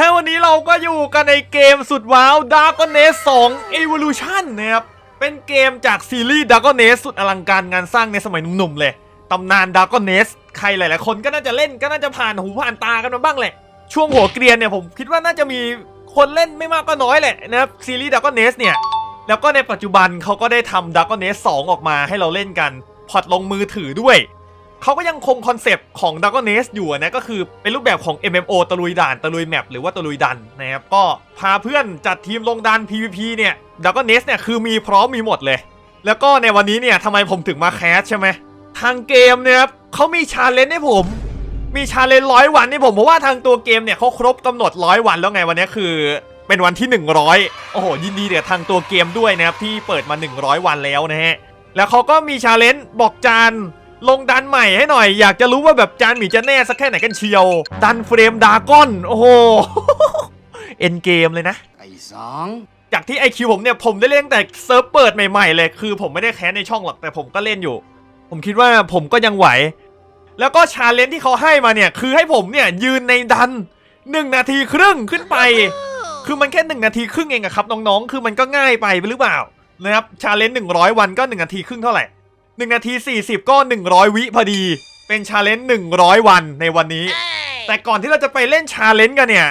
ฮะวันนี้เราก็อยู่กันในเกมสุดว้าว Dragon Age 2 Evolution นะครับเป็นเกมจากซีรีส์ Dragon Age สุดอลังการงานสร้างในสมัยหนุ่มๆเลยตำนาน Dragon Age ใครหลายๆคนก็น่าจะเล่นก็น่าจะผ่านหูผ่านตากันมาบ้างแหละ ช่วงหัวเกรียนเนี่ยผมคิดว่าน่าจะมีคนเล่นไม่มากก็น้อยแหละนะครับซีรีส์ Dragon Age เนี่ยแล้วก็ในปัจจุบันเขาก็ได้ทำ Dragon Age 2ออกมาให้เราเล่นกันพอร์ตลงมือถือด้วย เขาก็ยังคงคอนเซปต์ของ Dragon Age อยู่นะก็คือเป็นรูปแบบของ MMO ตะลุยด่านตะลุยแมปหรือว่าตะลุยดันนะครับก็พาเพื่อนจัดทีมลงดัน PVP เนี่ย Dragon Age เนี่ยคือมีพร้อมมีหมดเลย แล้วก็ในวันนี้เนี่ยทำไมผมถึงมาแคสใช่ไหมทางเกมเนี่ยครับเขามีชาเลนจ์ให้ผมมีชาเลนจ์ร้อยวันนี่ผมเพราะว่าทางตัวเกมเนี่ยเขาครบกำหนดร้อยวันแล้วไงวันนี้คือ เป็นวันที่ 100 โอ้โหยินดีเดี๋ยวทางตัวเกมด้วยนะครับที่เปิดมา 100 วันแล้วนะฮะแล้วเขาก็มีชาเลนจ์บอกจาน ลงดันใหม่ให้หน่อย อยากจะรู้ว่าแบบจานหมีจะแน่สักแค่ไหนกันเชียว ดันเฟรมดากอน โอ้โห เอ็นเกมเลยนะ ไอ้สองจากที่ไอคิวผมเนี่ยผมได้เล่นตั้งแต่เซิร์ฟเปิดใหม่ๆ เลย คือผมไม่ได้แคสในช่องหรอกแต่ผมก็เล่นอยู่ ผมคิดว่าผมก็ยังไหว แล้วก็ชาเลนจ์ที่เขาให้มาเนี่ย คือให้ผมเนี่ยยืนในดันหนึ่งนาทีครึ่งขึ้นไป คือมันแค่หนึ่งนาทีครึ่งเองอะครับน้องๆ คือมันก็ง่ายไปหรือเปล่านะครับชาเลนจ์หนึ่งร้อยวันก็หนึ่งนาทีครึ่งเท่าไหร่ หนึ่งนาทีสี่สิบก็หนึ่งร้อยวิพอดี เป็นชาเลนจ์หนึ่งร้อยวันในวันนี้ แต่ก่อนที่เราจะไปเล่นชาเลนจ์กันเนี่ย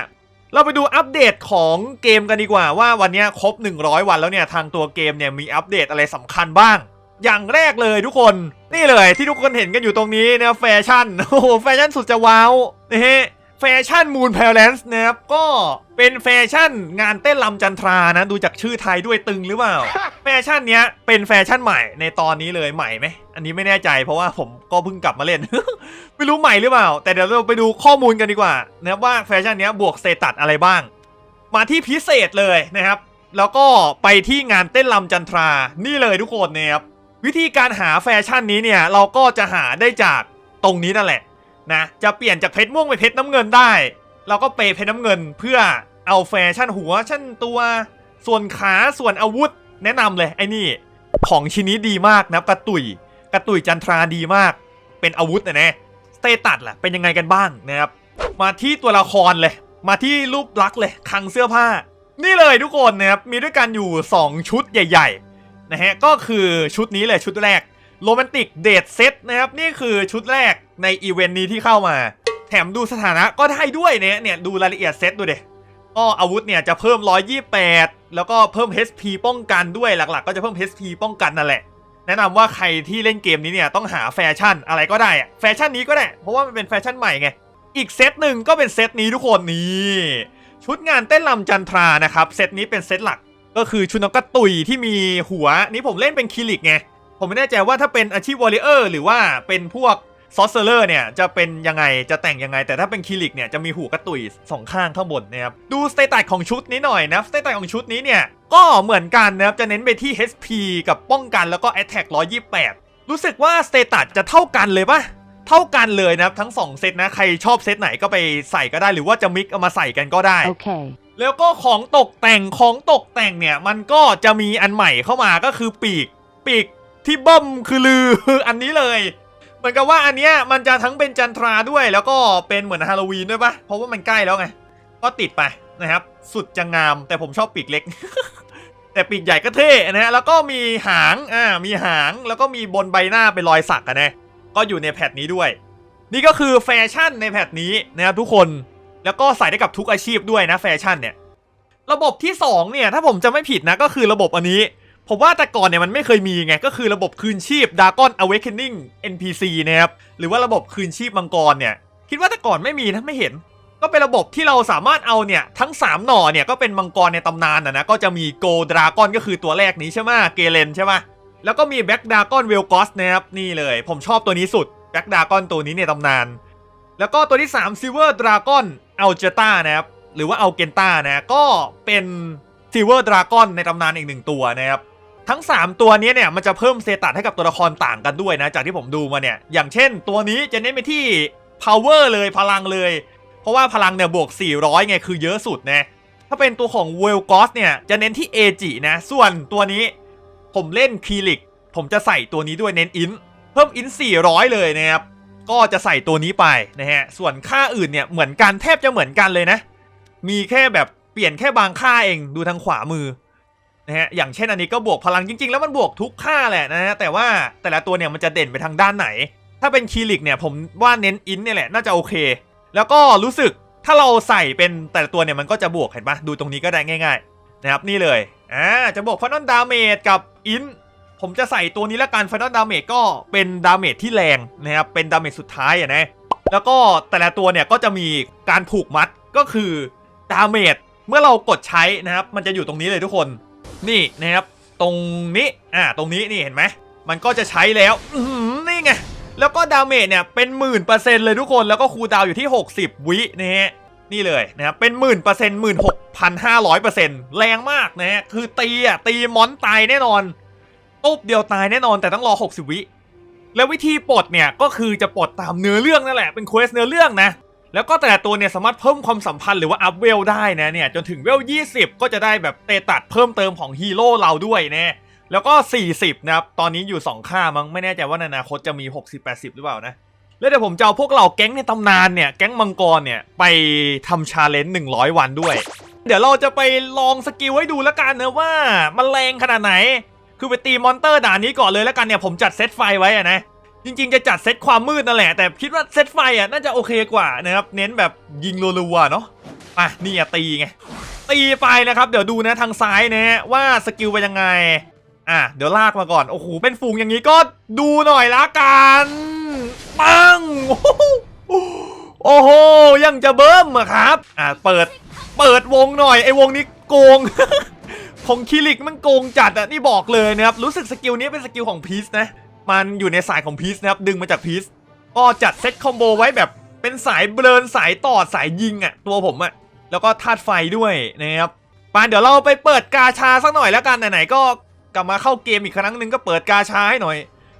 เราไปดูอัปเดตของเกมกันดีกว่าว่าวันเนี้ยครบ 100 วันแล้วเนี่ยทางตัวเกมเนี่ยมีอัปเดตอะไรสำคัญบ้าง อย่างแรกเลยทุกคนนี่เลยที่ทุกคนเห็นกันอยู่ตรงนี้นะแฟชั่นโอ้โหแฟชั่นสุดจะว้าวนะฮะแฟชั่นมูนเพลเลนส์นะครับก็ เป็นแฟชั่นงานเต้นลำจันทรานะ ดูจากชื่อไทยด้วยตึงหรือเปล่า แฟชั่นเนี้ยเป็นแฟชั่นใหม่ในตอนนี้เลยใหม่ไหมอันนี้ไม่แน่ใจเพราะว่าผมก็เพิ่งกลับมาเล่น ไม่รู้ใหม่หรือเปล่า แต่เดี๋ยวเราไปดูข้อมูลกันดีกว่านะครับว่าแฟชั่นเนี้ยบวกสเตตัสอะไรบ้าง มาที่พิเศษเลยนะครับ แล้วก็ไปที่งานเต้นลำจันทรานี่เลยทุกคนนะครับวิธีการหาแฟชั่นนี้เนี่ยเราก็จะหาได้จากตรงนี้นั่นแหละนะจะเปลี่ยนจากเพชรม่วงเป็นเพชรน้ำเงินได้ เราก็เปย์เพชรน้ำเงินเพื่อเอาแฟชั่นหัวชั่นตัวส่วนขาส่วนอาวุธ แนะนำเลยไอ้นี่ ของชิ้นนี้ดีมากนะกระตุยกระตุยจันทราดีมาก เป็นอาวุธนะเนะสเตตัสล่ะเป็นยังไงกันบ้างนะครับมาที่ตัวละครเลย มาที่รูปลักษณ์เลยคลังเสื้อผ้า นี่เลยทุกคนนะครับมีด้วยกันอยู่ 2 ชุดใหญ่ๆนะฮะก็คือชุดนี้เลยชุดแรกโรแมนติกเดทเซตนะครับนี่คือชุดแรกในอีเวนต์นี้ที่เข้ามา ถมดูสถานะก็ได้ด้วยเนี่ยเนี่ยดูรายละเอียดเซตดูเดก็อาวุธเนี่ยจะเพิ่ม 128 แล้วก็เพิ่ม HP ป้องกันด้วยหลักๆ ก็จะเพิ่ม HP ป้องกันนั่นแหละ แนะนำว่าใครที่เล่นเกมนี้เนี่ยต้องหาแฟชั่นอะไรก็ได้อะแฟชั่นนี้ก็ได้เพราะว่ามันเป็นแฟชั่นใหม่ไงอีกเซตหนึ่งก็เป็นเซตนี้ทุกคนนี่ชุดงานเต้นลำจันทรานะครับเซตนี้เป็นเซตหลักก็คือชุดนกกระตุยที่มีหัวนี่ผมเล่นเป็นคิลิกไงผมไม่แน่ใจว่าถ้าเป็นอาชีพวอริเออร์หรือว่าเป็นพวก ซอสเซอร์เนี่ยจะเป็นยังไงจะแต่งยังไง แต่ถ้าเป็นคิลิกเนี่ยจะมีหูกระตุยสองข้างข้างบนนะครับดูสเตตัสของชุดนี้หน่อยนะสเตตัสของชุดนี้เนี่ยก็เหมือนกันนะครับจะเน้นไปที่ HP กับป้องกันแล้วก็ Attack 128 รู้สึกว่าสเตตัสจะเท่ากันเลยปะเท่ากันเลยนะครับทั้ง 2 เซตนะ ใครชอบเซตไหนก็ไปใส่ก็ได้หรือว่าจะมิกเอามาใส่กันก็ได้ Okay. แล้วก็ของตกแต่งของตกแต่งเนี่ย มันก็จะมีอันใหม่เข้ามาก็คือปีก ปีกที่เบิ้มคือลืออันนี้เลย เหมือนกับว่าอันเนี้ยมันจะทั้งเป็นจันทราด้วย แล้วก็เป็นเหมือนฮาโลวีนด้วยปะเพราะว่ามันใกล้แล้วไง ก็ติดไปนะครับ สุดจะงาม แต่ผมชอบปีกเล็ก แต่ปีกใหญ่ก็เท่นะฮะแล้วก็มีหางอ่ามีหางแล้วก็มีบนใบหน้าเป็นรอยสักอะนะก็อยู่ในแพทนี้ด้วย นี่ก็คือแฟชั่นในแพทนี้นะครับทุกคนแล้วก็ใส่ได้กับทุกอาชีพด้วยนะแฟชั่นเนี่ยระบบที่2เนี่ยถ้าผมจะไม่ผิดนะก็คือระบบอันนี้ ผมว่าแต่ก่อนเนี่ยมันไม่เคยมีไง ก็คือระบบคืนชีพ Dragon Awakening NPC นะครับ หรือว่าระบบคืนชีพมังกรเนี่ย คิดว่าแต่ก่อนไม่มีนะไม่เห็น ก็เป็นระบบที่เราสามารถเอาเนี่ย ทั้ง 3 หน่อเนี่ย ก็เป็นมังกรในตำนานนะนะ ก็จะมีโกดราก้อนก็คือตัวแรกนี้ใช่ไหมเกเรนใช่ไหมแล้วก็มีแบ็กดากอนเวลกอสนะครับ นี่เลย ผมชอบตัวนี้สุดแบ็กดากอนตัวนี้ในตำนาน แล้วก็ตัวที่3 Silver Dragon a l g e t a นะครับหรือว่า a l g e n t a นะก็เป็น Silver Dragon ในตำนานอีกหนึ่งตัวนะครับ ทั้ง 3 ตัวนี้เนี่ยมันจะเพิ่มเซตัสให้กับตัวละครต่างกันด้วยนะ จากที่ผมดูมาเนี่ย อย่างเช่น ตัวนี้จะเน้นไปที่ power เลยพลังเลย เพราะว่าพลังเนี่ยบวก 400 ไงคือเยอะสุดนะ ถ้าเป็นตัวของ w e l g o s เนี่ยจะเน้นที่ AG นะ ส่วนตัวนี้ผมเล่นคีลิก ผมจะใส่ตัวนี้ด้วยเน้นอิน เพิ่มอิน 400 เลยนะครับ ก็จะใส่ตัวนี้ไปนะฮะ ส่วนค่าอื่นเนี่ยเหมือนกันแทบจะเหมือนกันเลยนะ มีแค่แบบเปลี่ยนแค่บางค่าเองดูทางขวามือ นะฮะอย่างเช่นอันนี้ก็บวกพลังจริง ๆ แล้วมันบวกทุกค่าแหละนะฮะแต่ว่าแต่ละตัวเนี่ยมันจะเด่นไปทางด้านไหน ถ้าเป็นคีริกเนี่ยผมว่าเน้นอินเนี่ยแหละน่าจะโอเค แล้วก็รู้สึกถ้าเราใส่เป็นแต่ละตัวเนี่ยมันก็จะบวกเห็นปะดูตรงนี้ก็ได้ง่าย ๆ นะครับนี่เลยอ่าจะบวกฟันนอลดาเมจกับอินผมจะใส่ตัวนี้ละกันฟันนอลดาเมจก็เป็นดาเมจที่แรงนะครับเป็นดาเมจสุดท้ายอะนะแล้วก็แต่ละตัวเนี่ยก็จะมีการผูกมัดก็คือดาเมจเมื่อเรากดใช้นะครับมันจะอยู่ตรงนี้เลยทุกคน นี่นะครับตรงนี้อ่าตรงนี้นี่เห็นไหมมันก็จะใช้แล้วนี่ไงแล้วก็ดาเมจเนี่ยเป็นหมื่นเปอร์เซ็นต์เลยทุกคนแล้วก็คูดาวอยู่ที่ 60 วินะฮะนี่เลยนะครับเป็นหมื่นเปอร์เซ็นต์หมื่นหกพันห้าร้อยเปอร์เซ็นต์แรงมากนะฮะคือตีอะตีมอนตายแน่นอนตุ๊บเดียวตายแน่นอนแต่ต้องรอ 60 วิแล้ววิธีปลดเนี่ยก็คือจะปลดตามเนื้อเรื่องนั่นแหละเป็นเควสเนื้อเรื่องนะ แล้วก็แต่ละตัวเนี่ยสามารถเพิ่มความสัมพันธ์หรือว่าอัพเวลได้นะเนี่ยจนถึงเวล 20 ก็จะได้แบบเตตัดเพิ่มเติมของฮีโร่เราด้วยนะแล้วก็ 40 นะครับ ตอนนี้อยู่ 2 ค่ามั้งไม่แน่ใจว่าในอนาคตจะมี 60 80 หรือเปล่านะ แล้วเดี๋ยวผมจะเอาพวกเราแก๊งในตำนานเนี่ย แก๊งมังกรเนี่ย ไปทำชาเลนจ์100 วันด้วย เดี๋ยวเราจะไปลองสกิลให้ดูแล้วกันนะว่ามันแรงขนาดไหน คือไปตีมอนเตอร์ด่านนี้ก่อนเลยแล้วกันเนี่ยผมจัดเซตไฟไว้อะนะ จริงๆ จะจัดเซตความมืดนั่นแหละ แต่คิดว่าเซตไฟอะน่าจะโอเคกว่านะครับ เน้นแบบยิงรัวๆเนาะอะนี่อะตีไง ตีไปนะครับ เดี๋ยวดูนะทางซ้ายนะฮะว่าสกิลเป็นยังไง อะเดี๋ยวลากมาก่อน โอ้โห เป็นฝูงอย่างนี้ก็ดูหน่อยละกันปังโอ้โห ยังจะเบิ้มอะครับ อะเปิด เปิดวงหน่อย ไอ้วงนี้โกงของคิริกมันโกงจัดอะนี่บอกเลยนะครับ รู้สึกสกิลนี้เป็นสกิลของพีซนะ มันอยู่ในสายของพีซนะครับ ดึงมาจากพีซก็จัดเซตคอมโบไว้แบบเป็นสายเบลนสายต่อสายยิงอะตัวผมอะแล้วก็ธาตุไฟด้วยนะครับปานเดี๋ยวเราไปเปิดกาชาสักหน่อยแล้วกันไหนๆก็กลับมาเข้าเกมอีกครั้งหนึ่งก็เปิดกาชาให้หน่อย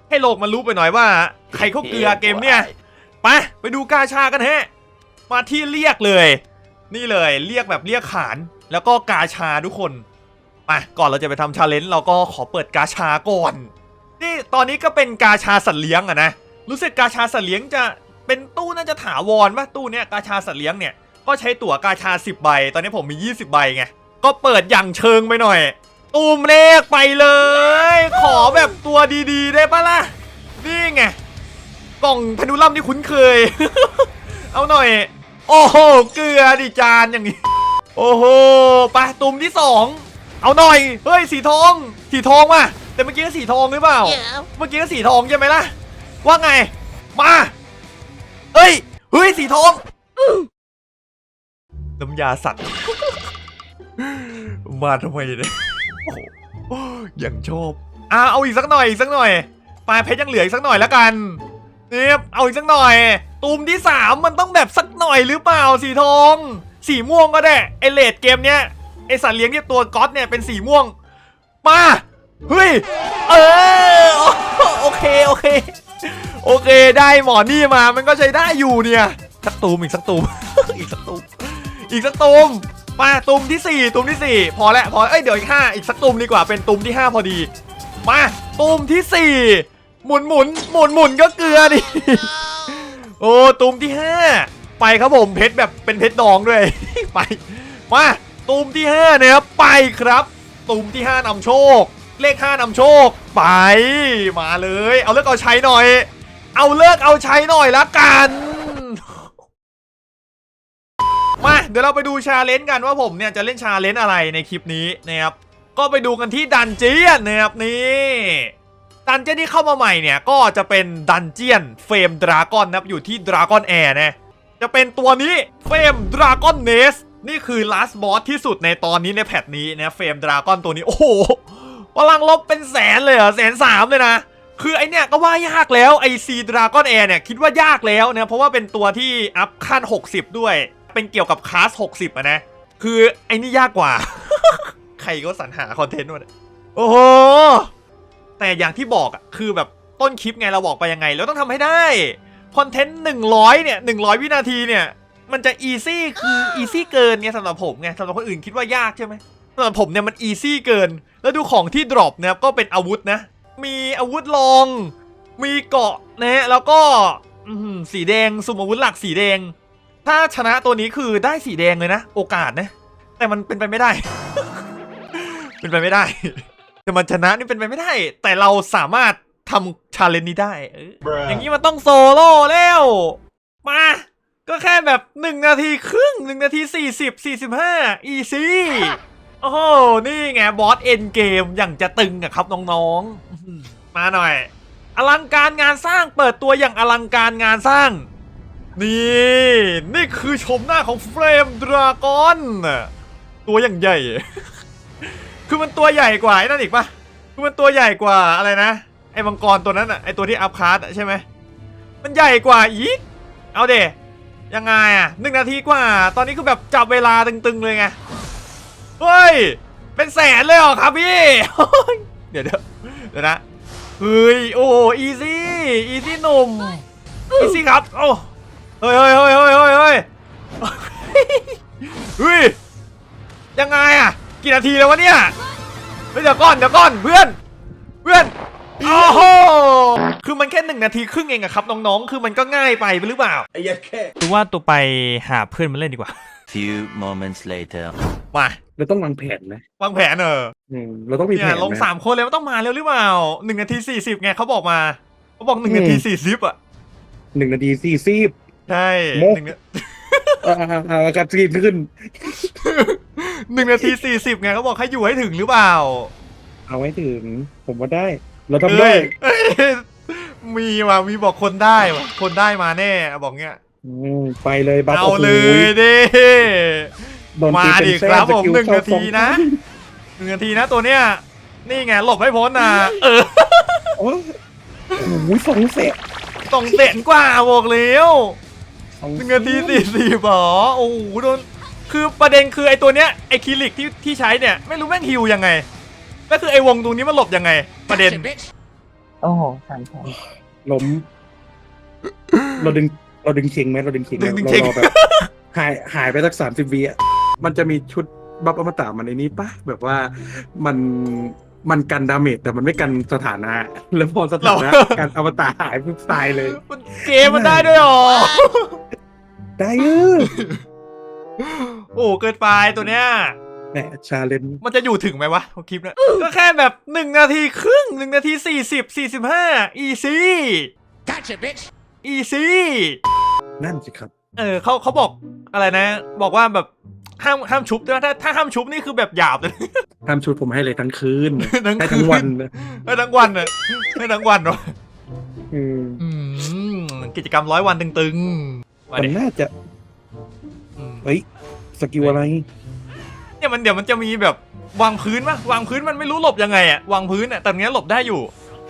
ให้โลกมันรู้ไปหน่อยว่า ใครเขาเกลือเกมเนี่ยไปไปดูกาชากันฮะมาที่เรียกเลย นี่เลยเรียกแบบเรียกขานแล้วก็กาชาทุกคนไปก่อนเราจะไปทำชาเลนจ์เราก็ขอเปิดกาชาก่อน นี่ตอนนี้ก็เป็นกาชาสัตว์เลี้ยงอะนะ รู้สึกกาชาสัตว์เลี้ยงจะเป็นตู้น่าจะถาวรป่ะตู้เนี้ยกาชาสัตว์เลี้ยงเนี่ยก็ใช้ตั๋วกาชา 10 ใบ ตอนนี้ผมมี 20 ใบไง ก็เปิดอย่างเชิงไปหน่อย ตูมเลขไปเลย ขอแบบตัวดีๆ ได้ปะล่ะ นี่ไง กล่องพนุลัมที่คุ้นเคย เอาหน่อย โอ้โห เกลือดิจานอย่างนี้ โอ้โหไปตุ่มที่สอง เอาหน่อย เฮ้ย สีทอง สีทองว่ะ แต่เมื่อกี้ก็สีทองหรือเปล่าเมื่อกี้ก็สีทองใช่ไหมล่ะ ว่าไง มาเฮ้ย เฮ้ย สีทองอื้อน้ำยาสัตว์ มาทำไมเนี่ยโอ้โหยังชอบอะเอาอีกสักหน่อยอีกสักหน่อย ปลายเพชรยังเหลืออีกสักหน่อยแล้วกันเนี่ยเอาอีกสักหน่อย ตูมที่สามมันต้องแบบสักหน่อยหรือเปล่าสีทอง สีม่วงก็ได้ไอเลดเกมเนี้ยไอสัตว์เลี้ยงที่ตัวก๊อตเนี่ยเป็นสีม่วง มา เฮ้ย เออ โอเค โอเค โอเค ได้หมอนี่มา มันก็ใช้ได้อยู่เนี่ย สักตูมอีกสักตูม อีกสักตูม อีกสักตูม มาตูมที่สี่ตูมที่สี่พอแล้วพอ เอ้ย เดี๋ยวอีกห้าอีกสักตูมดีกว่า เป็นตูมที่ห้าพอดี มาตูมที่สี่หมุนหมุนหมุนหมุนก็เกลือดิ โอ้ตูมที่ห้าไปครับผม เพชรแบบเป็นเพชรดองด้วย ไป มาตูมที่ห้านะครับ ไปครับตูมที่ห้านำโชค เลขห้านำโชคไปมาเลย เอาเลิกเอาใช้หน่อย เอาเลิกเอาใช้หน่อยละกันมาเดี๋ยวเราไปดูชาเลนจ์กันว่าผมเนี่ยจะเล่นชาเลนจ์อะไรในคลิปนี้นะครับก็ไปดูกันที่ดันเจียนนะครับนี่ดันเจียนที่เข้ามาใหม่เนี่ยก็จะเป็นดันเจียนเฟรมดราก้อนนะครับอยู่ที่ดราก้อนแอร์นะจะเป็นตัวนี้เฟรมดราก้อนเนสนี่คือลาสบอสที่สุดในตอนนี้ในแพทนี้นะเฟรมดราก้อนตัวนี้โอ้โห พลังลบเป็นแสนเลยเหรอแสนสามเลยนะ คือไอเนี่ยก็ว่ายากแล้วไอซีดราก้อนแอร์เนี่ยคิดว่ายากแล้วนะเพราะว่าเป็นตัวที่อัพขั้น 60 ด้วย เป็นเกี่ยวกับคลาส 60อะนะ คือไอนี่ยากกว่า ใครก็สรรหาคอนเทนต์มาโอ้โห แต่อย่างที่บอกอะคือแบบต้นคลิปไงเราบอกไปยังไง แล้วต้องทำให้ได้คอนเทนต์100เนี่ย100 วินาทีเนี่ยมันจะอีซี่คืออีซี่เกินไงสำหรับผมไงสำหรับคนอื่นคิดว่ายากใช่ไหมสำหรับผมเนี่ยมันอีซี่เกิน แล้วดูของที่ดรอปนะครับก็เป็นอาวุธนะ มีอาวุธลอง มีเกาะนะฮะแล้วก็อื้อหือสีแดงสุ่มอาวุธหลักสีแดง ถ้าชนะตัวนี้คือได้สีแดงเลยนะ โอกาสนะ แต่มันเป็นไปไม่ได้ เป็นไปไม่ได้ แต่มันชนะนี่เป็นไปไม่ได้ แต่เราสามารถทำชาเลนจ์นี้ได้เอออย่างนี้มันต้องโซโล่แล้ว มา ก็แค่แบบหนึ่งนาทีครึ่งหนึ่งนาทีสี่สิบสี่สิบห้าอีซี่ โอ้โหนี่ไงบอสเอ็นเกมอย่างจะตึงอะครับน้องๆ มาหน่อย อลังการงานสร้างเปิดตัวอย่างอลังการงานสร้าง นี่ นี่คือชมหน้าของเฟรมดราก้อน ตัวอย่างใหญ่ คือมันตัวใหญ่กว่าไอ้นั่นอีกปะคือมันตัวใหญ่กว่าอะไรนะ ไอ้มังกรตัวนั้นอะไอ้ตัวที่อัพคาร์ดใช่ไหม มันใหญ่กว่าอีก เอาเดยังไงอะหนึ่งนาทีกว่า ตอนนี้คือแบบจับเวลาตึงๆเลยไง เฮ้ย เป็นแสนเลยเหรอครับพี่ เดี๋ยวเดี๋ยวเดี๋ยวนะ เฮ้ย โอ้อีซี่ อีซี่หนุ่ม อีซี่ครับ โอ้ เฮ้ยเฮ้ยเฮ้ยเฮ้ยเฮ้ยเฮ้ยเฮ้ย ยังไงอะกี่นาทีแล้ววะเนี่ยเฮ้ยเดี๋ยวก่อน เดี๋ยวก่อน เพื่อน เพื่อนโอ้โหคือมันแค่หนึ่งนาทีครึ่งเองอะครับน้องๆ คือมันก็ง่ายไปหรือเปล่าไอ้ยัดแค่คือว่าตัวไปหาเพื่อนมาเล่นดีกว่า Few moments later. มา เราต้องวางแผนนะวางแผนเอออืมเราต้องมีเนี่แผยนลงนะสามคนเลยมันต้องมาเร็วหรือเปล่าหนึ่งนาทีสี่สิบไงเขาบอกมาเขาบอกหนึ่งนาทีสี่สิบอะหนึ่งนาทีสี่สิบ ใช่โมหนึ่งนาอ่าอ่าอ่าอากาศจีนขึ้น หนึ่งนาทีสี่สิบไงเขาบอกให้อยู่ให้ถึงหรือเปล่าเอาไว้ถึง ผมว่าได้ เราทำได้เอ้ยเอ้ยมีว่ะมีบอกคนได้ว่ะคนได้มาแน่ บอกเงี้ย อืมไปเลยบัฟเอาโโหเลยดิ โดนมาตีเป็นดิแส้ครับสผมกิลหนึ่งเข้นาทีนะหนึ่งนาทีนะตัวเนี้ยนี่ไงหลบให้พ้นนะเออโอ้โหสองเสะสองเซนกว่าบอกแล้วสองหนึ่งนาทีสี่สิบหรอโอ้โหโดนคือประเด็นคือไอ้ตัวเนี้ยไอ้คิลิกที่ที่ใช้เนี่ยไม่รู้แม่งฮิวยังไง ก็คือไอ้วงตรงนี้มันหลบยังไง ประเด็น โอ้โหสามแสนล้ม เราดึง เราดึงเชงไหมเราดึงเชงไหมดึงเราเชง รอแบบหายหายไปสักสามสิบวิอะ มันจะมีชุดบัฟอมตะมันในนี้ปะแบบว่ามันมันกันดาเมจแต่มันไม่กันสถานะ แล้วพอสถานะการอมตะหายปุ๊บตายเลย มันเกมมันได้ด้วยเหรอ ได้เออโอ้เกินไปตัวเนี้ยแหมชาเลนมันจะอยู่ถึงไหมวะคลิปเนี้ยก็แค่แบบหนึ่งนาทีครึ่งหนึ่งนาทีสี่สิบสี่สิบห้าอีซี่ Gotcha, bitch. อีซี่นั่นสิครับ เออเขาเขาบอกอะไรนะ บอกว่าแบบ ห้ามห้ามชุบด้วยนะถ้าถ้าห้ามชุบนี่คือแบบหยาบเลย ทำชุดผมให้เลยทั้งคืนทั้งให้คืทั้งนวันนะให้ทั้งวันอะให้ทั้งวันวะอืมอืมกิจกรรมร้อยวันตึงๆมามันดิน่าจะอืม เฮ้ยสกิลอะไร เนี่ยมันเดี๋ยวมันจะมีแบบวางพื้นปะวางพื้นมันไม่รู้หลบยังไงอะวางพื้นอะแต่ตรงเนี้ยหลบได้อยู่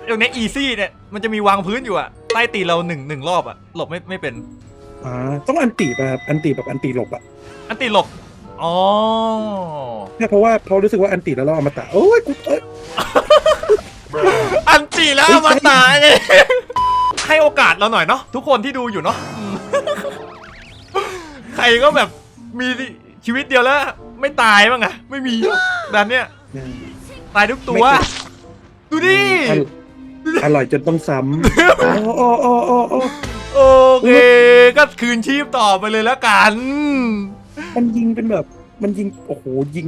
ตรงเนี้อีซี่เนี่ยมันจะมีวางพื้นอยู่อะใต้ตีนเราหนึ่งหนึ่งรอบอะหลบไม่ไม่เป็น อ่า ต้องอันติแบบอันติแบบอันติหลบอะ อันตีหลบ อ๋อเนี่ยเพราะว่าเขารู้สึกว่าอันติแล้วเราเอามาตะโอ้ยกูเอ้ยอันตีแล้วเอามาตายเลยให้โอกาสเราหน่อยเนาะทุกคนที่ดูอยู่เนาะอืมใครก็แบบมีชีวิตเดียวแล้ว ไม่ตายบ้างอะไม่มีดันเนี้ยตายทุกตัว ดูดิ อร่อยอร่อยจนต้องซ้ำโอ้โอ้โอ้โอ้โอ้ โอเค ก็คืนชีพต่อไปเลยแล้วกัน มันยิงเป็นแบบ มันยิง โอ้โห ยิง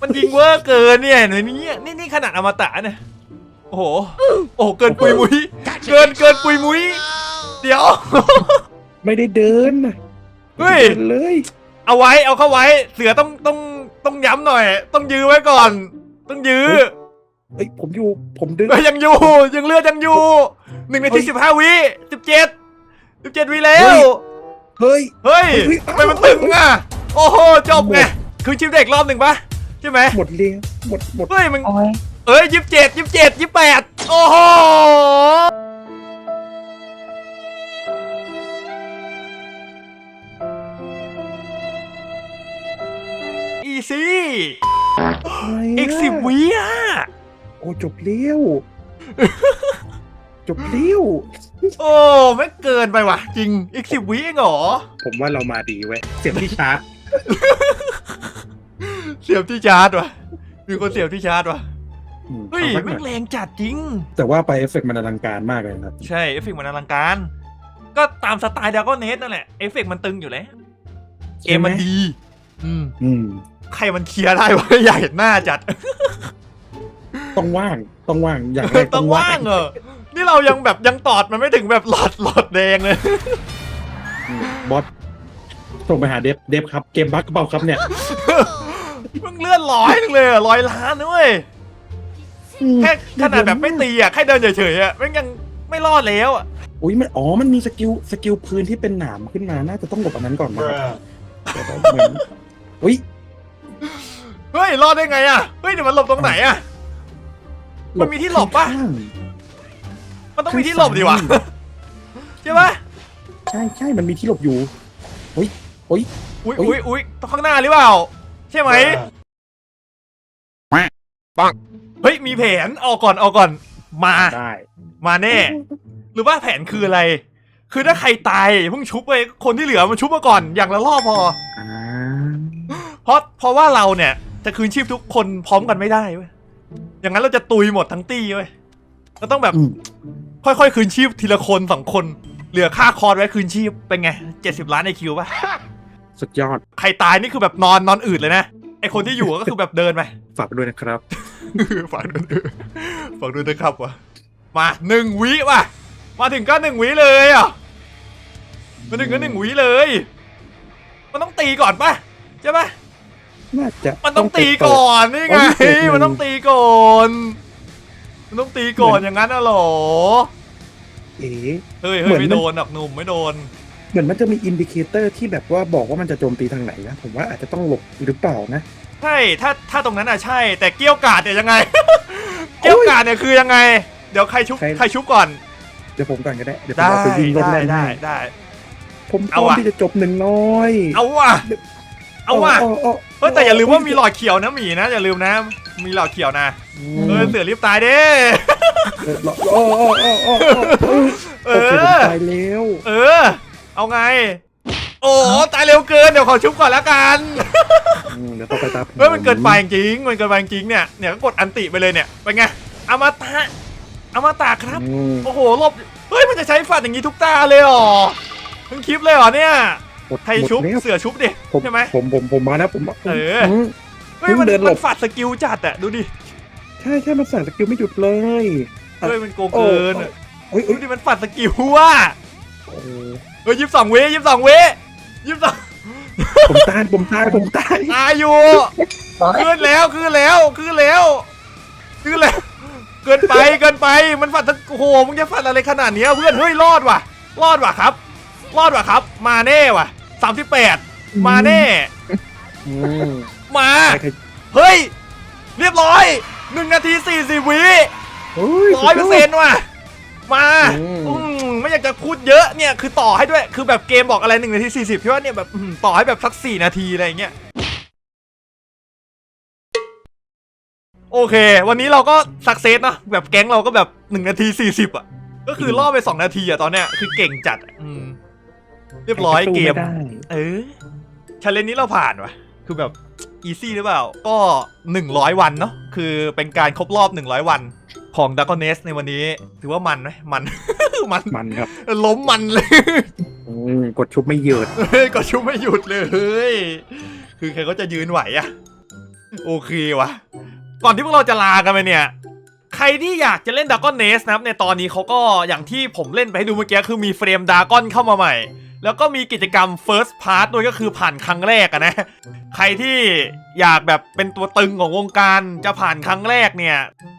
มันยิงเวอร์เกินเนี่ยเห็นไหมเนี่ยนี่นี่ขนาดอมตะเนี่ยโอ้โหโอ้โหเกินปุยมุยเกินเกินปุยมุยเดี๋ยว ไม่ได้เดินนะเฮ้ย ดินเลย เอาไว้เอาเข้าไว้ เสือต้องต้องต้องย้ำหน่อย ต้องยื้อไว้ก่อน ต้องยื้อเฮ้ย ผมอยู่ ผมดึง เอ้ยยังอยู่ยังเลือดยังอยู่หนึ่งนาทีเฮ้ยสิบห้าวิสิบเจ็ดสิบเจ็ดวิแล้วเฮ้ย เฮ้ยเฮ้ย ทำไมมันตึงอะ โอ้โหจบไงคือชิปเด็กรอบหนึ่งปะใช่ไหมหมดเรียงหมดหมดเฮ้ยมันโอ้ยเอ้ยยี่สิบเจ็ดยี่สิบเจ็ดยี่สิบแปดโอ้โหอีซี่อีกสิบวิอะโอ้จบเลี้ยวจบเลี้ยวโอ้ไม่เกินไปว่ะ จริงอีกสิบวิเองเหรอ ผมว่าเรามาดีเว้ยเสียงที่ชาร์จ เสียบที่ชาร์จว่ะมีคนเสียบที่ชาร์จว่ะอืมเฮ้ยเอาสักหไม่น่อยงแรงจัดจริง แต่ว่าไปเอฟเฟกต์มันอลังการมากเลยนะครับใช่ เอฟเฟกต์มันอลังการ ก็ตามสไตล์ดากอนเนสนั่นแหละ เอฟเฟกต์มันตึงอยู่แล้วเกมมันดี อืม อืม ใครมันเคลียร์ได้วะ อยากเห็นหน้าจัด ต้องว่าง ต้องว่าง อย่างแรกต้องว่างเออนี่เรายังแบบยังตอดมันไม่ถึงแบบหลอดหลอดแดงเลยอืมบอส ส่งไปหาเดฟเดฟครับ เกมบั๊กเปล่าครับเนี่ยมึงเลื่อนร้อยหนึงเลยอะร้อยล้านนะเว้ยแค่ขนาดแบบไม่ตีอะแค่เดินเฉยๆอะแม่งยังไม่รอดแล้วอะอุ้ยมันอ๋อมันมีสกิลสกิลพื้นที่เป็นหนามขึ้นมาน่าจะต้องหลบอันนั้นก่อนนะครับแต่ว่าเหมือนอุ้ยเฮ้ยรอดได้ไงอะเฮ้ยเดี๋ยวมันหลบตรงไหนอะมันมีที่หลบปะข้างมันต้องมีที่หลบดีวะใช่ปะใช่ใช่มันมีที่หลบอยู่อุ้ย อุ้ยอุ้ยเฮ้อุ้ยยอุ้ยตรงข้างหน้าหรือเปล่า ใช่ไหมปังเฮ้ยมีแผนเอาก่อนเอาก่อน มาได้มาแน่ หรือว่าแผนคืออะไร คือถ้าใครตายอย่าเพิ่งชุบไปคนที่เหลือมันชุบมาก่อนอย่างละรอบพออ่าเพราะเพราะว่าเราเนี่ย จะคืนชีพทุกคนพร้อมกันไม่ได้เว้ยอย่างนั้นเราจะตุยหมดทั้งตี้เว้ยเราต้องแบบอืมค่อยๆคืนชีพทีละคนสองคน เหลือค่าคอร์สไว้คืนชีพเป็นไงเจ็ดสิบล้านในคิวป่ะ สุดยอด ใครตายนี่คือแบบนอนนอนอืดเลยนะ ไอคนที่อยู่ก็คือแบบเดินไป ฝากด้วยนะครับ ฝากด้วยด้วยฝากด้วยนะครับวะมาหนึ่งวิว่ะ มาถึงก็หนึ่งวิเลยอะ มาถึงก็หนึ่งวิเลย มันต้องตีก่อนป่ะใช่ป่ะน่าจะมันต้องตีก่อนนี่ไงอ๋อมีเฟสหนึ่งมันต้องตีก่อน มันต้องตีก่อนอย่างนั้นน่ะเหรอ เอ๊ะเฮ้ยเหมืเฮ้ยอนไม่โดนหรอกหนุ่มไม่โดนเห มือนมันจะมีอินดิเคเตอร์ที่แบบว่าบอกว่ามันจะโจมตีทางไหนนะ ผมว่าอาจจะต้องหลบหรือเปล่านะ ใช่ ถ้าถ้าตรงนั้นอะใช่ แต่เกี้ยวกาดเนี่ยยังไง เกี้ยวกาดเนี่ยคือยังไง เดี๋ยวใครชุบใคร ใครชุบก่อน เดี๋ยวผมก่อนก็ได้ เดี๋ยวผมได้เอาไปวิ่งรถได้แล่นได้ให้ได้ ผมพเอาร้อมอะ ที่จะจบหนึ่งน้อยเอาว่ะเอาว่ะเอเฮ้ยแต่อย่าลืมว่ามีหลอดเขียวนะหมีนะอย่าลืมนะ มีหลอดเขียวนะเออเสือรีบตายเด้เออโอ้โอ้โอ้โอ้โอ้โอ้เอโอเคผมอตายแล้ว เออ เอาไง โอ้ตายเร็วเกินเดี๋ยวขอชุบก่อนแล้วกันอืมเดี๋ยวต่อไปตามผเฮ้ยมันเกินไปจริงมันเกินไปจริงเนี่ยเนี่ยก็กดอันติไปเลยเนี่ยเป็นไงอมตะอมตะครับ อืมโอ้โหหลบเฮ้ยมันจะใช้ฝันอย่างนี้ทุกตาเลยเหรอทั้งคลิปเลยเหรอเนี่ยหมดใครชุบหมดแล้วเสือชุบดิผมใช่ไหม ผมผมผมมาแล้วผมผมเออ ม เฮ้ยมันเดินหลบ มันฝัดสกิลจัดอะดูดิใช่ใช่มันสั่งสกิลไม่หยุดเลยเฮ้ยมันโกงเกินอะโอ้ยดูโอ้ยดิมันฝัดสกิลว่ะโอ้โห เฮ้ยยี่สิบสองเวยี่สิบสองเวยี่สิบสองผมตายผมตายผมตายตายอยู่ขึ้นแล้วขึ้นแล้วขึ้นแล้วขึ้นแล้วเกินไปเกินไปมันฝัดทั้งโอ้โหมึงจะฝัดอะไรขนาดเนี้ยเพื่อนเฮ้ยรอดว่ะ รอดว่ะครับ รอดว่ะครับ มาแน่ว่ะสามสิบแปดมาแน่อืมมาใครเฮ้ย เรียบร้อยหนึ่งนาทีสี่สิบวิเฮ้ยร้อยเปอร์เซ็นต์ว่ะ มาอืมอืม ไม่อยากจะพูดเยอะเนี่ยคือต่อให้ด้วยคือแบบเกมบอกอะไรหนึ่งนาทีสี่สิบพี่ว่าเนี่ยแบบอืมต่อให้แบบสักสี่นาทีอะไรอย่างเงี้ย โอเค วันนี้เราก็สักเซสเนอะแบบแก๊งเราก็แบบหนึ่งนาทีสี่สิบอะ ก็คือล่อไปสองนาทีอะตอนเนี้ยคือเก่งจัดอะอืมเรียบร้อยเกมใครสู้ไได้เออชาเลนนี้เราผ่านวะคือแบบอีซี่หรือเปล่า ก็หนึ่งร้อยวันเนาะ คือเป็นการครบรอบหนึ่งร้อยวัน ของดัก o นเนสในวันนี้ ถือว่ามันไหมมัน มัน มันครับ ล้มมันเลย อืมกดชุบไม่เหยิดเฮ้ยก็ชุบไม่หยุดเลย คือใครก็จะยืนไหวอะโอเควะก่อนที่พวกเราจะลากันไปเนี่ย ใครที่อยากจะเล่นด a ก o นเนสนะครับ ในตอนนี้เขาก็อย่างที่ผมเล่นไปให้ดูเมื่อกี้คือมีเฟรมดากอนเข้ามาใหม่ แล้วก็มีกิจกรรม First Part ด้วยก็คือผ่านครั้งแรกอะนะ ใครที่อยากแบบเป็นตัวตึงของวงการจะผ่านครั้งแรกเนี่ย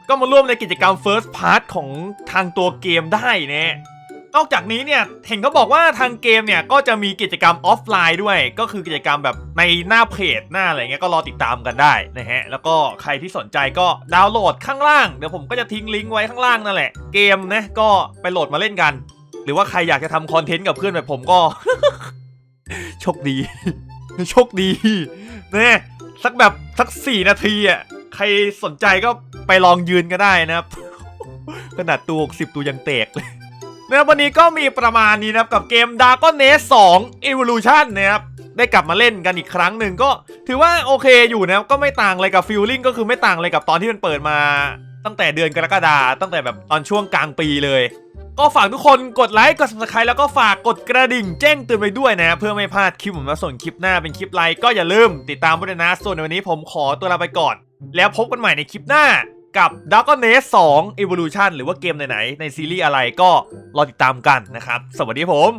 ก็มาร่วมในกิจกรรม First Part ของทางตัวเกมได้เนี่ยนอกจากนี้เนี่ยเห็นเขาบอกว่าทางเกมเนี่ยก็จะมีกิจกรรมออฟไลน์ด้วย ก็คือกิจกรรมแบบในหน้าเพจหน้าอะไรเงี้ยก็รอติดตามกันได้นะฮะแล้วก็ใครที่สนใจก็ดาวน์โหลดข้างล่างเดี๋ยวผมก็จะทิ้งลิงก์ไว้ข้างล่างนั่นแหละเกมนะก็ไปโหลดมาเล่นกัน หรือว่าใครอยากจะทำคอนเทนต์กับเพื่อนแบบผมก็ โชคดี โชคดีเนี่ยสักแบบสักสี่นาทีอะใครสนใจก็ไปลองยืนก็ได้นะครับ ขนาดตัวสิบตัวยังแตกเลยนะครับวันนี้ก็มีประมาณนี้นะครับกับเกม Dragon Nest 2 Evolution นะครับได้กลับมาเล่นกันอีกครั้งหนึ่งก็ถือว่าโอเคอยู่นะครับก็ไม่ต่างอะไรกับฟิลลิ่งก็คือไม่ต่างอะไรกับตอนที่มันเปิดมา ตั้งแต่เดือนกรกฎาตั้งแต่แบบตอนช่วงกลางปีเลย ก็ฝากทุกคนกดไลค์กด subscribe แล้วก็ฝากกดกระดิ่งแจ้งเตือนไปด้วยนะ เพื่อไม่พลาดคลิปผมมาส่วนคลิปหน้าเป็นคลิปไลค์ก็อย่าลืมติดตามด้วยนะส่วนในวันนี้ผมขอตัวลาไปก่อน แล้วพบกันใหม่ในคลิปหน้ากับ d a r k n e s 2 Evolution หรือว่าเกมไหนๆในซีรีส์อะไรก็รอติดตามกันนะครับ สวัสดีผม